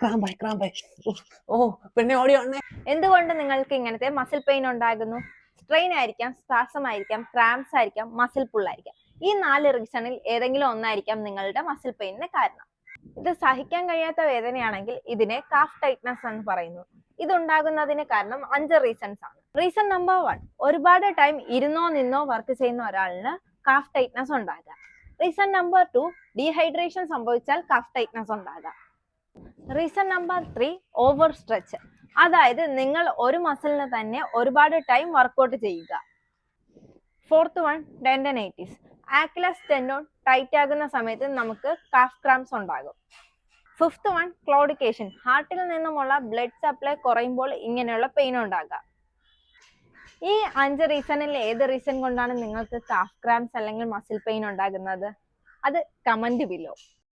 ക്രാമ്പായി ക്രാമ്പായി. ഓ പെണ്ണെ ഓടി വന്നേ. എന്തുകൊണ്ട് നിങ്ങൾക്ക് ഇങ്ങനത്തെ മസിൽ പെയിൻ ഉണ്ടാകുന്നു? സ്ട്രെയിൻ ആയിരിക്കാം സ്പാസം ആയിരിക്കാം ക്രാംസ് ആയിരിക്കാം മസിൽ പുള്ളായിരിക്കാം ഈ നാല് റീസണിൽ ഏതെങ്കിലും ഒന്നായിരിക്കാം നിങ്ങളുടെ മസിൽ പെയിനിന് കാരണം. ഇത് സഹിക്കാൻ കഴിയാത്ത വേദനയാണെങ്കിൽ ഇതിനെ കാഫ് ടൈറ്റ്നസ് എന്ന് പറയുന്നു. ഇതുണ്ടാകുന്നതിന് കാരണം അഞ്ച് റീസൺസ് ആണ്. റീസൺ നമ്പർ വൺ ഒരുപാട് ടൈം ഇരുന്നോ നിന്നോ വർക്ക് ചെയ്യുന്ന ഒരാളിന് കാഫ് ടൈറ്റ്നസ് ഉണ്ടാകാം. റീസൺ നമ്പർ ടു ഡീഹൈഡ്രേഷൻ സംഭവിച്ചാൽ കഫ് ടൈറ്റ്നസ് ഉണ്ടാകാം. Reason number three over stretch അതായത് നിങ്ങൾ ഒരു മസിലിന് തന്നെ ഒരുപാട് ടൈം വർക്കൗട്ട് ചെയ്യുക. Fourth one tendinitis Achilles tendon tight ആകുന്ന സമയത്ത് നമുക്ക് കാഫ് ക്രാംസ് ഉണ്ടാകും. ഫിഫ്ത്ത് വൺ ക്ലോഡിക്കേഷൻ ഹാർട്ടിൽ നിന്നുമുള്ള ബ്ലഡ് സപ്ലൈ കുറയുമ്പോൾ ഇങ്ങനെയുള്ള പെയിൻ ഉണ്ടാകാം. ഈ അഞ്ച് റീസണിൽ ഏത് റീസൺ കൊണ്ടാണ് നിങ്ങൾക്ക് കാഫ് ക്രാംസ് അല്ലെങ്കിൽ മസിൽ പെയിൻ ഉണ്ടാകുന്നത്? അത് കമന്റ് ബിലോ